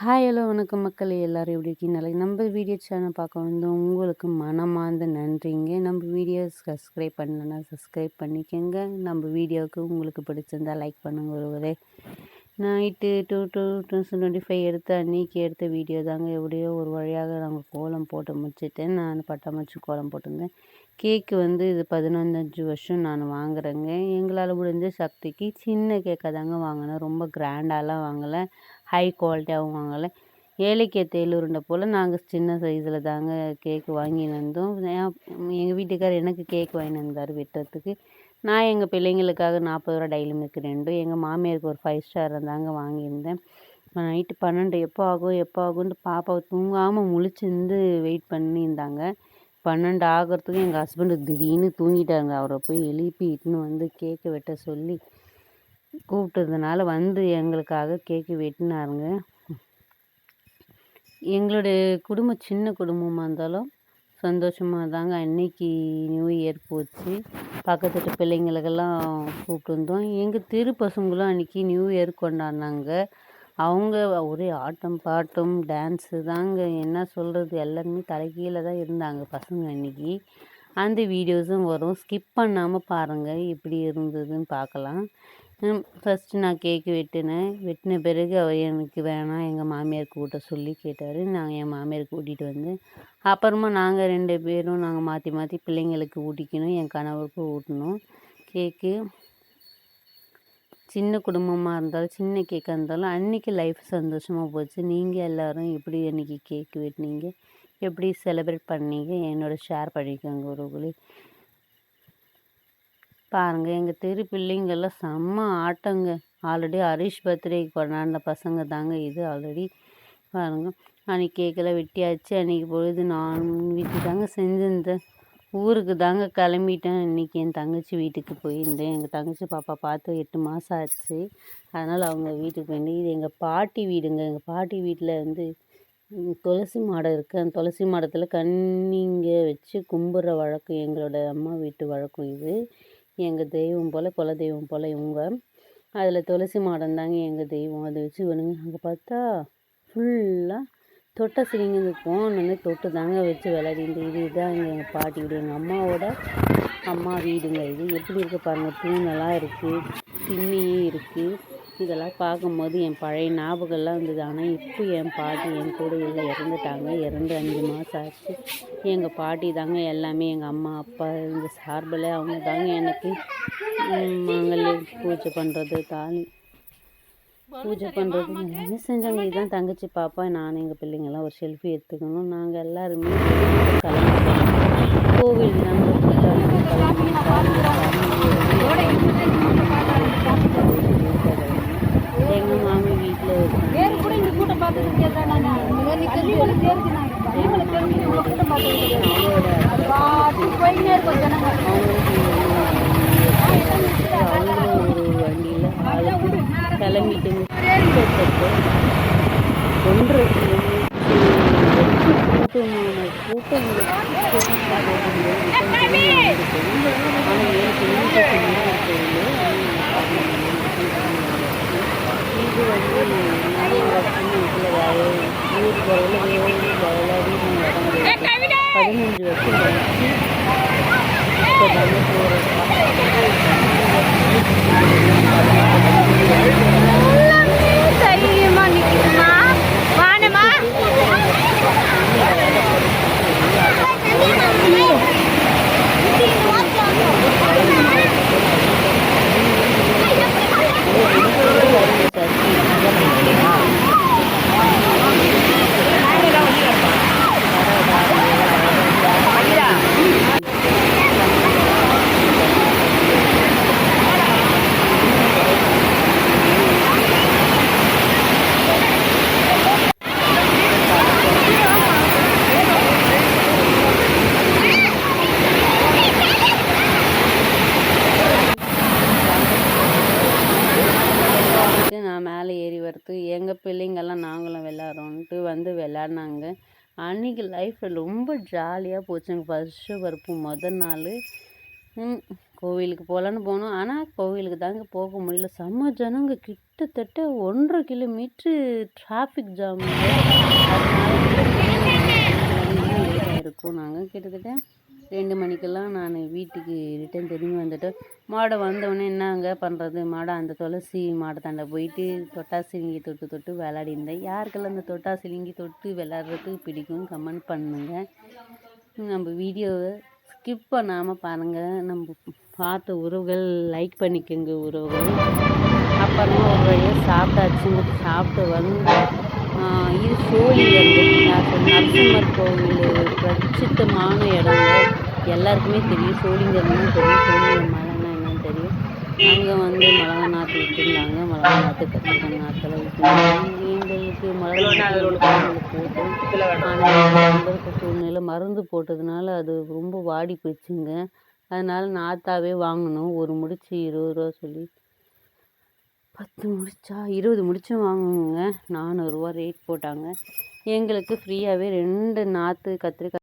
Hi hello வணக்கம் மக்கள். எல்லோரும் எப்படி இருக்கீங்க? நம்ம வீடியோ சேனல் பார்க்க வந்து உங்களுக்கு மனமார்ந்த நன்றிங்க. நம்ம வீடியோ சப்ஸ்கிரைப் பண்ணலன்னா சப்ஸ்கிரைப் பண்ணிக்கோங்க. நம்ம வீடியோவுக்கு உங்களுக்கு பிடிச்சிருந்தா லைக் பண்ணுங்க ஒருவரே. Night two two thousand twenty five எடுத்த அன்னைக்கு எடுத்த வீடியோ தாங்க. எப்படியோ ஒரு வழியாக நாங்கள் கோலம் போட்டு முடிச்சுட்டேன் நான் பட்டாமூச்சி கோலம் போட்டிருந்தேன். கேக்கு வந்து இது பதினஞ்சு வருஷம் நான் வாங்குறேங்க. எங்களால் முடிஞ்ச சக்திக்கு சின்ன கேக்காக தாங்க வாங்கினேன். ரொம்ப கிராண்டாலாம் வாங்கலை. ஹை குவாலிட்டியாகவும் வாங்கலை. ஏழைக்கே தேல் உருண்டை போல் நாங்கள் சின்ன சைஸில் தாங்க கேக்கு வாங்கின்னு வந்தோம். எங்கள் வீட்டுக்கார் எனக்கு கேக் வாங்கின்னு வந்தார் வெட்டுறதுக்கு. நான் எங்கள் பிள்ளைங்களுக்காக நாற்பது ரூபா டெய்லி மில்க் ரெண்டும் எங்கள் மாமியாருக்கு ஒரு ஃபைவ் ஸ்டார் தாங்க வாங்கியிருந்தேன் நைட்டு பன்னெண்டு எப்போ ஆகும் எப்போ ஆகும்னு பாப்பாவை தூங்காமல் முழிச்சிருந்து வெயிட் பண்ணியிருந்தாங்க பன்னெண்டு ஆகிறதுக்கும் எங்கள் ஹஸ்பண்டு திடீர்னு தூங்கிட்டாங்க அவரை போய் எழுப்பி இட்டுன்னு வந்து கேக்கு வெட்ட சொல்லி கூப்பிட்டதுனால வந்து எங்களுக்காக கேக்கு வெட்டினாருங்க. எங்களுடைய குடும்பம் சின்ன குடும்பமாக இருந்தாலும் சந்தோஷமாக தாங்க. அன்னைக்கு நியூ இயர் போச்சு. பக்கத்து பிள்ளைங்களுக்கெல்லாம் கூப்பிட்டு வந்தோம். எங்கள் தெரு பசங்களும் அன்றைக்கி நியூ இயர் கொண்டாடினாங்க. அவங்க ஒரே ஆட்டம் பாட்டம் டான்ஸு தாங்க என்ன சொல்கிறது எல்லாருமே தலைகீழ தான் இருந்தாங்க பசங்க அன்றைக்கி அந்த வீடியோஸும் வரும். ஸ்கிப் பண்ணாமல் பாருங்கள் எப்படி இருந்ததுன்னு பார்க்கலாம். ஃபஸ்ட்டு நான் கேக்கு வெட்டினேன். வெட்டின பிறகு அவர் எனக்கு வேணாம் எங்கள் மாமியார் கூட்ட சொல்லி கேட்டார். நான் என் மாமியார் கூட்டிகிட்டு வந்தேன் அப்புறமா நாங்கள் ரெண்டு பேரும் நாங்கள் மாற்றி மாற்றி பிள்ளைங்களுக்கு ஊட்டிக்கணும் என் கணவருக்கும் ஊட்டணும். கேக்கு சின்ன குடும்பமாக இருந்தாலும் சின்ன கேக்காக இருந்தாலும் அன்றைக்கி லைஃப் சந்தோஷமாக போச்சு. நீங்கள் எல்லோரும் எப்படி அன்றைக்கி கேக் வெட்டினீங்க? எப்படி செலிப்ரேட் பண்ணீங்க? என்னோட ஷேர் பண்ணிக்கோங்க உறவுகளே. பாருங்கள் எங்கள் தெரு பிள்ளைங்கள்லாம் செம்ம ஆட்டங்க. ஆல்ரெடி ஹரிஷ் பர்த்டே கொண்டாடின பசங்க தாங்க இது ஆல்ரெடி பாருங்கள் அன்றைக்கி கேக்கெல்லாம் வெட்டியாச்சு. அன்றைக்கி பொழுது நான் வீட்டு தாங்க செஞ்சுருந்தேன். ஊருக்கு தாங்க கிளம்பிட்டேன். இன்றைக்கி என் தங்கச்சி வீட்டுக்கு போயிருந்தேன். எங்கள் தங்கச்சி பாப்பா பார்த்து எட்டு மாதம் ஆச்சு. அதனால் அவங்க வீட்டுக்கு போயிருந்தேன். இது எங்கள் பாட்டி வீடுங்க. எங்கள் பாட்டி வீட்டில் வந்து துளசி மாடம் இருக்குது அந்த துளசி மாடத்தில் கன்னிங்க வச்சு கும்பிட்ற வழக்கம் எங்களோட அம்மா வீட்டு வழக்கம் இது. எங்கள் தெய்வம் போல் குல தெய்வம் போல் இவங்க. அதில் துளசி மாடம் தாங்க எங்கள் தெய்வம். அதை வச்சு வேணுங்க அங்கே பார்த்தா ஃபுல்லாக தொட்ட சிரிங்க வந்து தொட்டு தாங்க வச்சு விளையாடிட்டு இது இதுதான் எங்கள் பாட்டி வீடு. எங்கள் அம்மாவோட அம்மா வீடுங்க இது. எப்படி இருக்குது பாருங்கள் தூணெல்லாம் இருக்குது திண்ணியும் இருக்குது இதெல்லாம் பார்க்கும்போது என் பழைய ஞாபகம்லாம் இருந்தது ஆனால் இப்போ என் பாட்டி என் கூட இல்லை இறந்துட்டாங்க. இறந்து அஞ்சு மாதம் ஆச்சு. எங்கள் பாட்டி தாங்க எல்லாமே எங்கள் அம்மா அப்பா இந்த சார்பில் அவங்க தாங்க எனக்கு மாங்கல்ய பூஜை பண்ணுறது தாலி பூஜை பண்ணுறது எல்லாமே செஞ்சாங்க. இதுதான் தங்கச்சி பாப்பா நான் எங்கள் பிள்ளைங்கள்லாம் ஒரு செல்ஃபி எடுத்துக்கணும். நாங்கள் எல்லாருமே கோவில் எங்கள் மாமி வீட்டில் పదిహేను వచ్చి దాన్ని நாங்களும் விளாட்றோன்ட்டு வந்து விளாட்னாங்க. அன்றைக்கி லைஃப்பில் ரொம்ப ஜாலியாக போச்சுங்க ஃபஸ்ட்டு பருப்பு மொதல் நாள். கோவிலுக்கு போகலான்னு போனோம். ஆனால் கோவிலுக்கு தாங்க போக முடியல. செம்ம ஜனங்க. கிட்டத்தட்ட ஒன்றரை கிலோமீட்ரு டிராஃபிக் ஜாம் இருக்கும். நாங்கள் கிட்டத்தட்ட ரெண்டு மணிக்கெல்லாம் நான் வீட்டுக்கு ரிட்டன் திரும்பி வந்துட்டேன் மாடை வந்தவொடனே என்னங்க பண்ணுறது மாடை அந்த துளசி மாடை தாண்ட போயிட்டு தொட்டாசிலிங்கி தொட்டு தொட்டு விளாடி இருந்தேன். யாருக்கெல்லாம் அந்த தொட்டாசிலிங்கி தொட்டு விளாட்றதுக்கு பிடிக்கும் கமெண்ட் பண்ணுங்க. நம்ம வீடியோவை ஸ்கிப் பண்ணாமல் பாருங்கள் நம்ம பார்த்த உறவுகள் லைக் பண்ணிக்கோங்க உறவுகள். அப்புறமா ஒரு வழியாக சாப்பிட்டு வந்து ஆஹ் இது சோழிலேருந்து நரசிம்மர் கோவில் பிரசித்தமான இடங்க. எல்லாருக்குமே தெரியும். சோழிங்கம்னா தெரியும். சோழிங்கர் மலைன்னா என்னன்னு தெரியும். அங்கே வந்து மிளகா நாற்று விட்டுருந்தாங்க. மிளகா நாற்று கத்திரிக்காய் நாற்றுல விட்டுருந்தாங்க எங்களுக்கு மிளகா சூழ்நிலை மருந்து போட்டதுனால அது ரொம்ப வாடி போச்சுங்க அதனால நாற்றாவே வாங்கினோம் ஒரு முடிச்சு இருபது ரூபா சொல்லி பத்து முடிச்சா இருபது முடிச்சும் வாங்கணுங்க நானூறுரூவா ரேட் போட்டாங்க. எங்களுக்கு ஃப்ரீயாகவே ரெண்டு நாற்று கத்திரிக்காய்